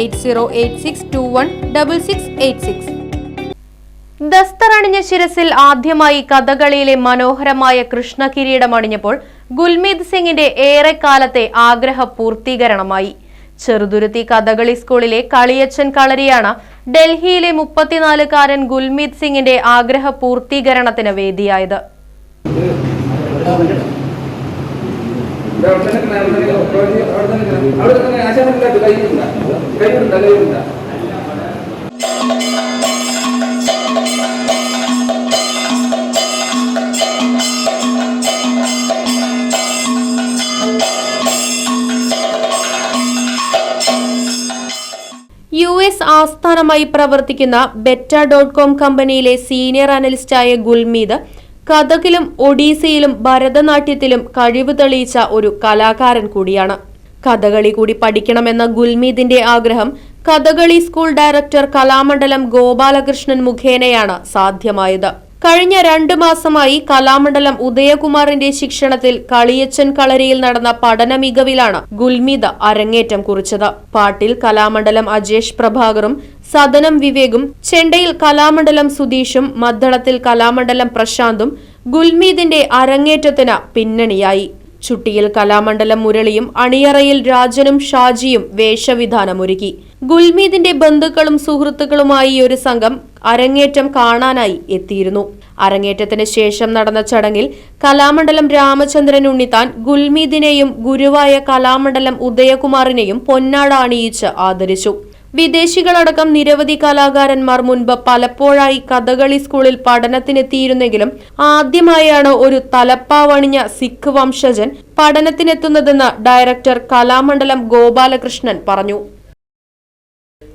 Eight zero eight six two one double six eight six. ദസ്തറണിഞ്ഞ ശിരസിൽ ആദ്യമായി കഥകളിയിലെ മനോഹരമായ കൃഷ്ണ കിരീടമണിഞ്ഞപ്പോൾ ഗുൽമീത് സിംഗിന്റെ ഏറെക്കാലത്തെ ആഗ്രഹ പൂർത്തീകരണമായി ചെറുതുരുത്തി കഥകളി സ്കൂളിലെ കളിയച്ചൻ കളരിയാണ് ഡൽഹിയിലെ മുപ്പത്തിനാലുകാരൻ ഗുൽമീത് സിംഗിന്റെ ആഗ്രഹ പൂർത്തീകരണത്തിന് വേദിയായത്. യു എസ് ആസ്ഥാനമായി പ്രവർത്തിക്കുന്ന ബെറ്റ ഡോട്ട് കോം കമ്പനിയിലെ സീനിയർ അനലിസ്റ്റായ ഗുൽമീദ് കഥകിലും ഒഡീസയിലും ഭരതനാട്യത്തിലും കഴിവ് തെളിയിച്ച ഒരു കലാകാരൻ കൂടിയാണ്. കഥകളി കൂടി പഠിക്കണമെന്ന ഗുൽമീദിന്റെ ആഗ്രഹം കഥകളി സ്കൂൾ ഡയറക്ടർ കലാമണ്ഡലം ഗോപാലകൃഷ്ണൻ മുഖേനയാണ് സാധ്യമായത്. കഴിഞ്ഞ രണ്ടു മാസമായി കലാമണ്ഡലം ഉദയകുമാറിന്റെ ശിക്ഷണത്തിൽ കളിയച്ചൻ കളരിയിൽ നടന്ന പഠന മികവിലാണ് ഗുൽമിത അരങ്ങേറ്റം കുറിച്ചത്. പാട്ടിൽ കലാമണ്ഡലം അജേഷ് പ്രഭാകറും സദനം വിവേകും ചെണ്ടയിൽ കലാമണ്ഡലം സുധീഷും മദ്ദളത്തിൽ കലാമണ്ഡലം പ്രശാന്തും ഗുൽമീദിന്റെ അരങ്ങേറ്റത്തിന് പിന്നണിയായി. ചുട്ടിയിൽ കലാമണ്ഡലം മുരളിയും അണിയറയിൽ രാജനും ഷാജിയും വേഷവിധാനമൊരുക്കി. ഗുൽമീദിന്റെ ബന്ധുക്കളും സുഹൃത്തുക്കളുമായി ഒരു സംഘം അരങ്ങേറ്റം കാണാനായി എത്തിയിരുന്നു. അരങ്ങേറ്റത്തിന് ശേഷം നടന്ന ചടങ്ങിൽ കലാമണ്ഡലം രാമചന്ദ്രൻ ഉണ്ണിത്താൻ ഗുൽമീദിനെയും ഗുരുവായ കലാമണ്ഡലം ഉദയകുമാറിനെയും പൊന്നാട അണിയിച്ച് ആദരിച്ചു. വിദേശികളടക്കം നിരവധി കലാകാരന്മാർ മുൻപ് പലപ്പോഴായി കഥകളി സ്കൂളിൽ പഠനത്തിനെത്തിയിരുന്നെങ്കിലും ആദ്യമായാണ് ഒരു തലപ്പാവണിഞ്ഞ സിഖ് വംശജൻ പഠനത്തിനെത്തുന്നതെന്ന് ഡയറക്ടർ കലാമണ്ഡലം ഗോപാലകൃഷ്ണൻ പറഞ്ഞു.